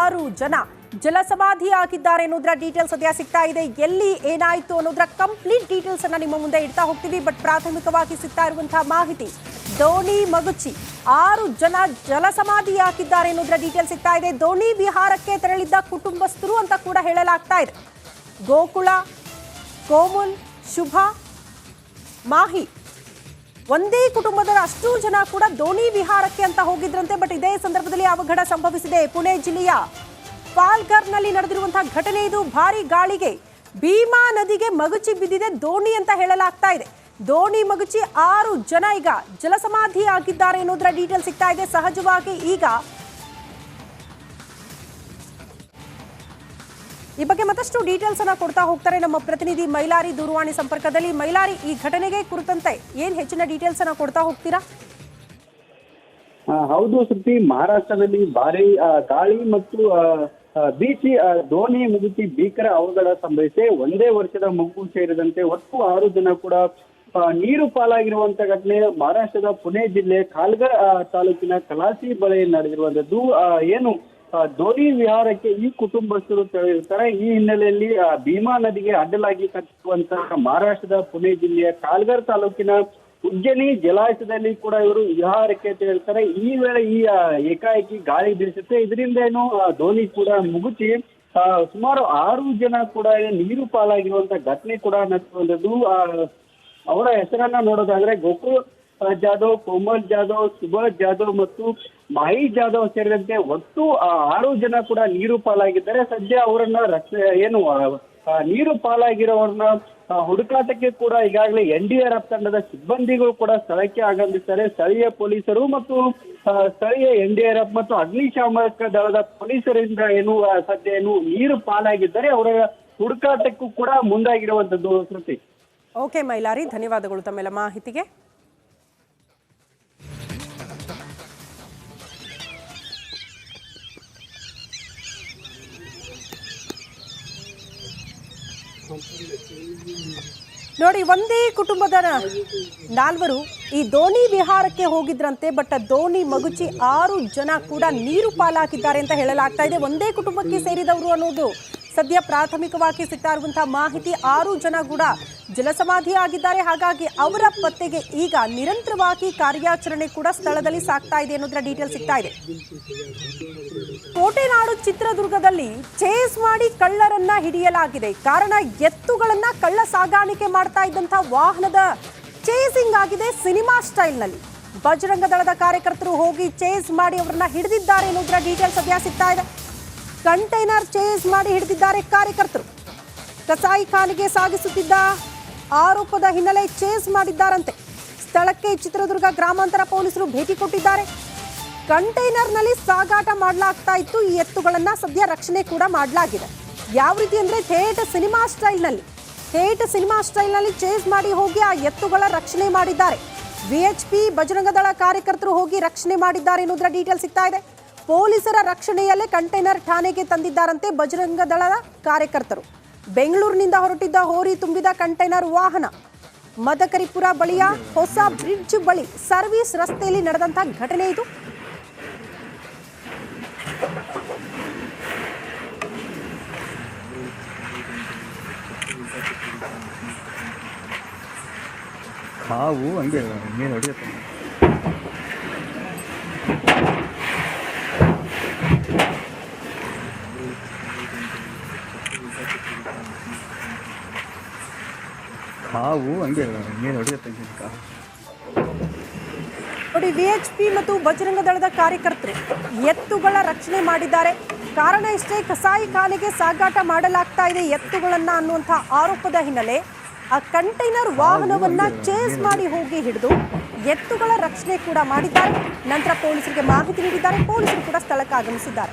ಆರು ಜನ ಜಲಸಮಾಧಿ ಆಗಿದ್ದಾರೆ ಅನ್ನೋದ್ರ ಡೀಟೇಲ್ಸ್ ಸದ್ಯ ಸಿಗ್ತಾ ಇದೆ, ಎಲ್ಲಿ ಏನಾಯಿತು ಅನ್ನೋದ್ರ ಕಂಪ್ಲೀಟ್ ಡೀಟೇಲ್ಸ್ ಅನ್ನ ನಿಮ್ಮ ಮುಂದೆ ಇಡ್ತಾ ಹೋಗ್ತೀವಿ. ಬಟ್ ಪ್ರಾಥಮಿಕವಾಗಿ ಸಿಗ್ತಾ ಇರುವಂತಹ ಮಾಹಿತಿ, ದೋಣಿ ಮಗುಚಿ ಆರು ಜನ ಜಲಸಮಾಧಿ ಹಾಕಿದ್ದಾರೆ ಅನ್ನೋದ್ರ ಡೀಟೇಲ್ಸ್ ಸಿಗ್ತಾ ಇದೆ. ದೋಣಿ ವಿಹಾರಕ್ಕೆ ತೆರಳಿದ್ದ ಕುಟುಂಬಸ್ಥರು ಅಂತ ಕೂಡ ಹೇಳಲಾಗ್ತಾ ಇದೆ. ಗೋಕುಳ ಕೋಮುಲ್, ಶುಭ, ಮಾಹಿ. ಒಂದೇ ಕುಟುಂಬದ ಅಷ್ಟು ಜನ ಕೂಡ ದೋಣಿ ವಿಹಾರಕ್ಕೆ ಅಂತ ಹೋಗಿದ್ರಂತೆ, ಬಟ್ ಇದೇ ಸಂದರ್ಭದಲ್ಲಿ ಅವಘಡ ಸಂಭವಿಸಿದೆ. ಪುಣೆ ಜಿಲ್ಲೆಯ ಪಾಲ್ಘರ್ನಲ್ಲಿ ನಡೆದಿರುವಂತಹ ಘಟನೆ ಇದು. ಭಾರಿ ಗಾಳಿಗೆ ಭೀಮಾ ನದಿಗೆ ಮಗುಚಿ ಬಿದ್ದಿದೆ ದೋಣಿ ಅಂತ ಹೇಳಲಾಗ್ತಾ ಇದೆ. ದೋಣಿ ಮಗುಚಿ ಆರು ಜನ ಈಗ ಜಲಸಮಾಧಿ ಆಗಿದ್ದಾರೆ ಅನ್ನೋದರ ಡೀಟೇಲ್ ಸಿಗ್ತಾ ಇದೆ. ಸಹಜವಾಗಿ ಈಗ ಈ ಬಗ್ಗೆ ಮತ್ತಷ್ಟು ಡೀಟೇಲ್ಸ್ ಅನ್ನ ಕೊಡ್ತಾ ಹೋಗ್ತಾರೆ ನಮ್ಮ ಪ್ರತಿನಿಧಿ ಮೈಲಾರಿ ದೂರವಾಣಿ ಸಂಪರ್ಕದಲ್ಲಿ. ಮೈಲಾರಿ, ಈ ಘಟನೆಗೆ ಕುರಿತಂತೆ ಏನ್ ಹೆಚ್ಚಿನ ಡೀಟೇಲ್ಸ್ ಅನ್ನ ಕೊಡ್ತಾ ಹೋಗ್ತೀರಾ? ಹೌದು ಸುದ್ದಿ ಮಹಾರಾಷ್ಟ್ರದಲ್ಲಿ ಭಾರಿ ಗಾಳಿ ಮತ್ತು ಬೀಚಿ ದೋಣಿ ಮುಗಿಸಿ ಭೀಕರ ಅವಘಡ ಸಂಭವಿಸಿ ಒಂದೇ ವರ್ಷದ ಮಗು ಸೇರಿದಂತೆ ಒಟ್ಟು ಆರು ಜನ ಕೂಡ ನೀರು ಪಾಲಾಗಿರುವಂತ ಘಟನೆ ಮಹಾರಾಷ್ಟ್ರದ ಪುಣೆ ಜಿಲ್ಲೆ ಕಾಲ್ಗರ್ ತಾಲೂಕಿನ ಕಲಾಸಿ ಬಳಿ ನಡೆದಿರುವಂತದ್ದು. ಏನು ದೋಣಿ ವಿಹಾರಕ್ಕೆ ಈ ಕುಟುಂಬಸ್ಥರು ತೆರಳಿರ್ತಾರೆ. ಈ ಹಿನ್ನೆಲೆಯಲ್ಲಿ ಭೀಮಾ ನದಿಗೆ ಅಡ್ಡಲಾಗಿ ಕಟ್ಟಿರುವಂತಹ ಮಹಾರಾಷ್ಟ್ರದ ಪುಣೆ ಜಿಲ್ಲೆಯ ಕಾಲ್ಗರ್ ತಾಲೂಕಿನ ಉಜ್ಜನಿ ಜಲಾಶಯದಲ್ಲಿ ಕೂಡ ಇವರು ವಿಹಾರಕ್ಕೆ ತೆರಳ್ತಾರೆ ಈ ವೇಳೆ ಈ ಏಕಾಏಕಿ ಗಾಳಿ ಬೀಸುತ್ತೆ. ಇದರಿಂದ ಏನು ಧೋನಿ ಕೂಡ ಮುಗುಚಿ ಸುಮಾರು ಆರು ಜನ ಕೂಡ ನೀರು ಪಾಲಾಗಿರುವಂತ ಘಟನೆ ಕೂಡ ಆ, ಅವರ ಹೆಸರನ್ನ ನೋಡೋದಾದ್ರೆ ಗೋಕುಲ್ ಆ, ಜಾಧವ್ ಕೋಮಲ್ ಜಾಧವ್ ಸುಭಾಷ್ ಜಾಧವ್ ಮತ್ತು ಮಾಹಿ ಜಾಧವ್ ಸೇರಿದಂತೆ ಒಟ್ಟು ಆರು ಜನ ಕೂಡ ನೀರು ಪಾಲಾಗಿದ್ದಾರೆ. ಸದ್ಯ ಅವರನ್ನ ರಕ್ಷ ಏನು ನೀರು ಪಾಲಾಗಿರೋರನ್ನ ಹುಡುಕಾಟಕ್ಕೆ ಕೂಡ ಈಗಾಗಲೇ ಎನ್ ಡಿ ಆರ್ ಎಫ್ ತಂಡದ ಸಿಬ್ಬಂದಿಗಳು ಕೂಡ ಸ್ಥಳಕ್ಕೆ ಆಗಮಿಸಿದ್ದಾರೆ. ಸ್ಥಳೀಯ ಪೊಲೀಸರು ಮತ್ತು ಸ್ಥಳೀಯ ಎನ್ ಡಿ ಆರ್ ಎಫ್ ಮತ್ತು ಅಗ್ನಿಶಾಮಕ ದಳದ ಪೊಲೀಸರಿಂದ ಏನು ಸದ್ಯ ಏನು ನೀರು ಪಾಲಾಗಿದ್ದಾರೆ ಅವರ ಹುಡುಕಾಟಕ್ಕೂ ಕೂಡ ಮುಂದಾಗಿರುವಂತದ್ದು ಶ್ರುತಿ ಓಕೆ ಮೈಲಾರಿ ಧನ್ಯವಾದಗಳು ತಮ್ಮೆಲ್ಲ ಮಾಹಿತಿಗೆ. ನೋಡಿ, ಒಂದೇ ಕುಟುಂಬದ ನಾಲ್ವರು ಈ ದೋಣಿ ವಿಹಾರಕ್ಕೆ ಹೋಗಿದ್ರಂತೆ, ಬಟ್ ದೋಣಿ ಮಗುಚಿ ಆರು ಜನ ಕೂಡ ನೀರು ಪಾಲಾಕಿದ್ದಾರೆ ಅಂತ ಹೇಳಲಾಗ್ತಾ ಇದೆ. ಒಂದೇ ಕುಟುಂಬಕ್ಕೆ ಸೇರಿದವರು ಅನ್ನೋದು ಸದ್ಯ ಪ್ರಾಥಮಿಕವಾಗಿ ಸಿಗ್ತಾ ಮಾಹಿತಿ. ಆರು ಜನ ಕೂಡ ಜಲಸಮಾಧಿ ಆಗಿದ್ದಾರೆ. ಹಾಗಾಗಿ ಅವರ ಪತ್ತೆಗೆ ಈಗ ನಿರಂತರವಾಗಿ ಕಾರ್ಯಾಚರಣೆ ಕೂಡ ಸ್ಥಳದಲ್ಲಿ ಸಾಗ್ತಾ ಇದೆ ಅನ್ನೋದರ ಡೀಟೇಲ್ ಸಿಗ್ತಾ ಇದೆ. ಕೋಟೆನಾಡು ಚಿತ್ರದುರ್ಗದಲ್ಲಿ ಚೇಸ್ ಮಾಡಿ ಕಳ್ಳರನ್ನ ಹಿಡಿಯಲಾಗಿದೆ. ಕಾರಣ ಎತ್ತುಗಳನ್ನ ಕಳ್ಳ ಸಾಗಾಣಿಕೆ ಮಾಡ್ತಾ ಇದ್ದಂತಹ ವಾಹನದ ಚೇಸಿಂಗ್ ಆಗಿದೆ ಸಿನಿಮಾ ಸ್ಟೈಲ್ನಲ್ಲಿ. ಬಜರಂಗ ದಳದ ಕಾರ್ಯಕರ್ತರು ಹೋಗಿ ಚೇಸ್ ಮಾಡಿ ಅವರನ್ನ ಹಿಡಿದಿದ್ದಾರೆ ಅನ್ನೋದರ ಡೀಟೇಲ್ ಸದ್ಯ ಸಿಗ್ತಾ ಇದೆ. ಕಂಟೈನರ್ ಚೇಸ್ ಮಾಡಿ ಹಿಡಿದಿದ್ದಾರೆ ಕಾರ್ಯಕರ್ತರು. ಕಸಾಯಿ ಖಾನೆಗೆ ಸಾಗಿಸುತ್ತಿದ್ದ ಆರೋಪದ ಹಿನ್ನೆಲೆ ಚೇಸ್ ಮಾಡಿದ್ದಾರಂತೆ. ಸ್ಥಳಕ್ಕೆ ಚಿತ್ರದುರ್ಗ ಗ್ರಾಮಾಂತರ ಪೊಲೀಸರು ಭೇಟಿ ಕೊಟ್ಟಿದ್ದಾರೆ. ಕಂಟೈನರ್ನಲ್ಲಿ ಸಾಗಾಟ ಮಾಡಲಾಗ್ತಾ ಇತ್ತು. ಈ ಎತ್ತುಗಳನ್ನ ಸದ್ಯ ರಕ್ಷಣೆ ಕೂಡ ಮಾಡಲಾಗಿದೆ. ಯಾವ ರೀತಿ ಅಂದ್ರೆ ಥೇಟ್ ಸಿನಿಮಾ ಸ್ಟೈಲ್ನಲ್ಲಿ. ಥೇಟ್ ಸಿನಿಮಾ ಸ್ಟೈಲ್ನಲ್ಲಿ ಚೇಸ್ ಮಾಡಿ ಹೋಗಿ ಆ ಎತ್ತುಗಳ ರಕ್ಷಣೆ ಮಾಡಿದ್ದಾರೆ. ವಿಎಚ್ಪಿ ಬಜರಂಗದಳ ಕಾರ್ಯಕರ್ತರು ಹೋಗಿ ರಕ್ಷಣೆ ಮಾಡಿದ್ದಾರೆ ಎನ್ನುವುದರ ಡೀಟೇಲ್ ಸಿಗ್ತಾ ಇದೆ. ಪೊಲೀಸರ ರಕ್ಷಣೆಯಲ್ಲೇ ಕಂಟೈನರ್ ಠಾಣೆಗೆ ತಂದಿದ್ದಾರಂತೆ ಬಜರಂಗ ದಳದ ಕಾರ್ಯಕರ್ತರು. ಬೆಂಗಳೂರಿನಿಂದ ಹೊರಟಿದ್ದ ಹೋರಿ ತುಂಬಿದ ಕಂಟೈನರ್ ವಾಹನ ಮದಕರಿಪುರ ಬಳಿಯ ಹೊಸ ಬ್ರಿಡ್ಜ್ ಬಳಿ ಸರ್ವಿಸ್ ರಸ್ತೆಯಲ್ಲಿ ನಡೆದಂತಹ ಘಟನೆ ಇದು. ಹಾವು ಹಂಗೆ ಹೊಡಿಯುತ್ತೆ. ಹಾವು ಹಂಗೆ ಏನು ಹೊಡಿಯುತ್ತೆ ಹಿಂಗೆ ನೋಡಿ ವಿಎಚ್ಪಿ ಮತ್ತು ಬಜರಂಗ ದಳದ ಕಾರ್ಯಕರ್ತರು ಎತ್ತುಗಳ ರಕ್ಷಣೆ ಮಾಡಿದ್ದಾರೆ. ಕಾರಣ ಇಷ್ಟೇ ಕಸಾಯಿ ಖಾನೆಗೆ ಸಾಗಾಟ ಮಾಡಲಾಗ್ತಾ ಇದೆ ಎತ್ತುಗಳನ್ನ ಅನ್ನುವಂಥ ಆರೋಪದ ಹಿನ್ನೆಲೆ ಆ ಕಂಟೈನರ್ ವಾಹನವನ್ನ ಚೇಸ್ ಮಾಡಿ ಹೋಗಿ ಹಿಡಿದು ಎತ್ತುಗಳ ರಕ್ಷಣೆ ಕೂಡ ಮಾಡಿದ್ದಾರೆ. ನಂತರ ಪೊಲೀಸರಿಗೆ ಮಾಹಿತಿ ನೀಡಿದ್ದಾರೆ. ಪೊಲೀಸರು ಕೂಡ ಸ್ಥಳಕ್ಕೆ ಆಗಮಿಸಿದ್ದಾರೆ.